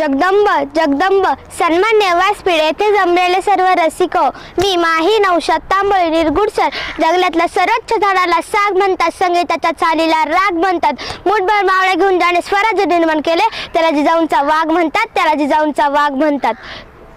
जगदंब जगदंब. सन्मान्य व्यासपीठ येथे जमलेले सर्व रसिक. मी माही नौशाद तांबळी निर्गुडसर जंगलातल्या सर्वोच्च झाडाला साग म्हणतात संगीताच्या चालीला राग म्हणतात. मुठभर मावळे घेऊन ज्याने स्वराज्य निर्माण केले त्याला जिजाऊंचा वाघ म्हणतात त्याला जिजाऊंचा वाघ म्हणतात.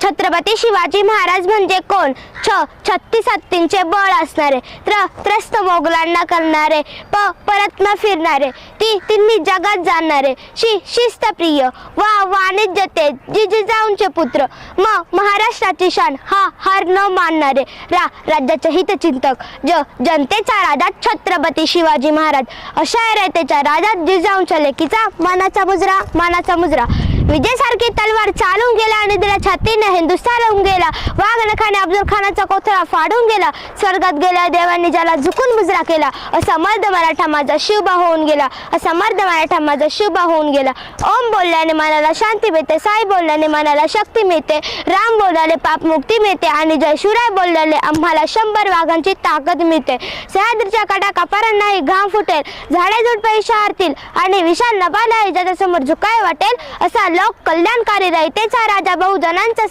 छत्रपती शिवाजी महाराज म्हणजे कोण? छ छत्तीस हत्तींचे बळ असणारे त्र त्रस्त मोगलांना करणारे प परत न फिरणारे ती तिन्ही जगात जाणणारे शिस्त शिस्तप्रिय वा वाणिज्य ते जिजाऊंचे पुत्र म महाराष्ट्राची शान हा हार न मानणारे रा राज्याचे हितचिंतक ज जनतेचा राजा छत्रपती शिवाजी महाराज अशा रयतेच्या राजा जिजाऊंच्या लेकीचा मानाचा मुजरा मानाचा मुजरा. विजयसारखी तलवार चालून गेला आणि त्याला छातीने हिंदुस्थान होऊन गेला. वाघनखाने अफजल खानाचा कोथळा फाडून गेला. स्वर्गात गेल्या देवांनी ज्याला झुकून मुजरा केला असा मर्द मराठा माझा शिवबा होऊन गेला. असा मर्द मराठा माझा शिवबा होऊन गेला. ओम बोलल्याने मनाला शांती मिळते साई बोलल्याने मनाला शक्ती मिळते राम बोलल्याने पाप मुक्ती मिळते आणि जय शिवराय बोलल्याने आम्हाला शंभर वाघांची ताकद मिळते. सह्याद्रीच्या कडा कपारांनाही घाम फुटेल झाडे झुडपे शहरतील आणि विशाल नभा ज्याच्यासमोर झुकाय वाटेल असा लोक कल्याणकारी रयतेचा राजा बहुजनांचा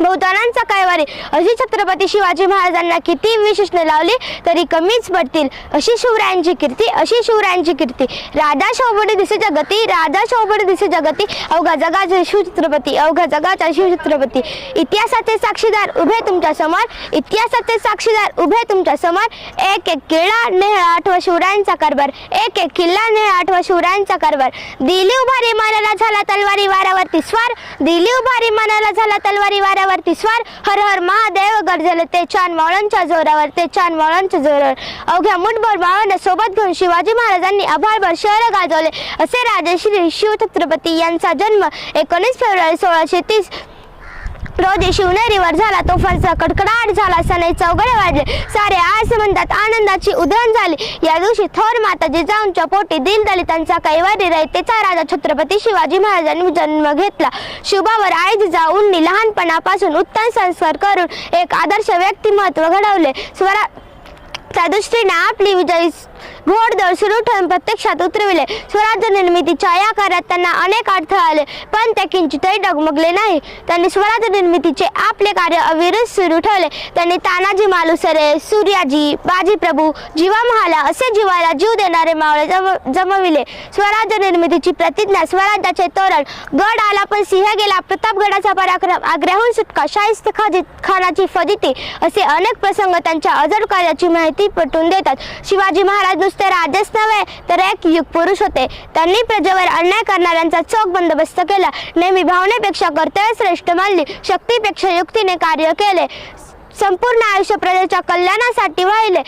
बहुतानांचा कायवारी. अशी छत्रपती शिवाजी महाराजांना किती विशेषणे लावली तरी कमीच पडतील. अशी शिवरायांची कीर्ती अशी शिवरायांची कीर्ती. राधा शोभडे दिसे जगती राधा शोभडे दिसे जगती. अवघा जगाचे शिवछत्रपती अवघा जगाचा शिवछत्रपती इतिहासाचे साक्षीदार उभे तुमच्यासमोर इतिहासाचे साक्षीदार उभे तुमच्यासमोर. एक एक किल्ला नेहळा आठवा शिवरायांचा कारभार. एक एक किल्ला नेहळा आठवा शिवरायांचा कारभार. दिली उभारी मानाला झाला तलवारी वारावरती स्वार. दिली उभारी मानाला झाला तलवारी वारावरती स्वार. हर हर महादेव गरजले ते छान मावळांच्या जोरावर ते छान मावळांच्या जोरावर. अवघ्या मुठभर मावळांना सोबत घेऊन शिवाजी महाराजांनी अभारभर शहर गाजवले. असे राजे श्री शिवछत्रपती यांचा जन्म एकोणीस फेब्रुवारी सोळाशे तीस रोजी शिवनेरीवर झाला. तोफांचा कडकडाट झाला. सनई चौघडे वाजले. सारे आस म्हणतात आनंदाची उधळण झाली. या दिवशी थोर माता जिजाऊंच्या पोटी दलितांचा कैवारी रयतेचा राजा छत्रपती शिवाजी महाराजांनी जन्म घेतला. शुभावर आई जिजाऊंनी लहानपणापासून उत्तम संस्कार करून एक आदर्श व्यक्तिमत्व घडवले. स्वरा त्या दृष्टीने आपली विजयी घोडदळ सुरू ठेवून प्रत्यक्षात उतरविले. स्वराज्य निर्मितीच्या या कार्यात त्यांना अनेक अडथळे आले पण ते किंचितही डगमगले नाही. त्यांनी स्वराज्य निर्मितीचे आपले कार्य अविरत सुरू ठेवले. त्यांनी तानाजी मालुसरे सूर्याजी बाजीप्रभू जीवा महाला असे जीवाला जीव देणारे मावळे जम जमविले. स्वराज्य निर्मितीची प्रतिज्ञा स्वराज्याचे तोरण. गड आला पण सिंह गेला. प्रतापगडाचा पराक्रम आग्र्याहून सुटका शाहिस्त खाजी खानाची फजिती असे अनेक प्रसंग त्यांच्या अजड कार्याची माहिती पटवून देतात. शिवाजी महाराज नुसते राजेच नव्हे तर एक युग पुरुष होते. त्यांनी प्रजेवर अन्याय करणाऱ्यांचा चोख बंदोबस्त केला. नेहमी भावनेपेक्षा कर्तव्य श्रेष्ठ मानली शक्तीपेक्षा युक्तीने कार्य केले. संपूर्ण आयुष्य प्रजेच्या कल्याणासाठी वाहिले.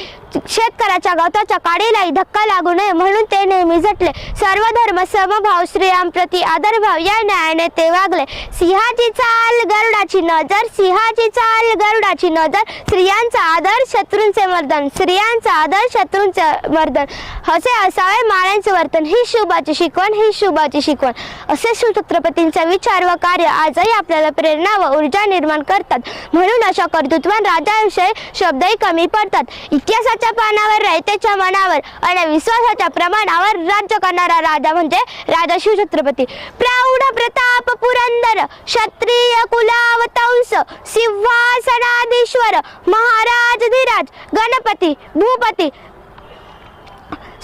शेतकऱ्याच्या गवताच्या काडीलाही धक्का लागू नये म्हणून ते नेहमी झटले. सर्व धर्म समभाव स्त्रियांप्रती आदरभाव या न्यायाने ते वागले. सिंहाची चाल गरुडाची नजर सिंहाची चाल गरुडाची नजर स्त्रियांचा आदर शत्रूंचे मर्दन स्त्रियांचा आदर शत्रूंचे मर्दन. असे असावे माळ्यांचे वर्तन. ही शुभाची शिकवण ही शुभाची शिकवण. असे शिवछत्रपतींचा विचार व कार्य आजही आपल्याला प्रेरणा व ऊर्जा निर्माण करतात. म्हणून अशा कर्तृत्वान राजाविषयी शब्दही कमी पडतात. इतिहासाच्या पानावर रयतेच्या मनावर. आणि विश्वासाच्या प्रमाणावर राज्य करणारा राजा म्हणजे राजा शिवछत्रपती. प्रौढ प्रताप पुरंदर क्षत्रिय कुलावतंस सिंहासनाधीश्वर महाराज धीराज गणपती भूपती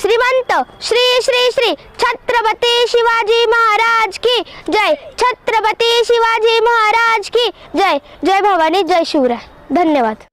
श्रीमंत श्री श्री श्री छत्रपती शिवाजी महाराज की जय. छत्रपती शिवाजी महाराज की जय. जय भवानी जय शिवराय. धन्यवाद.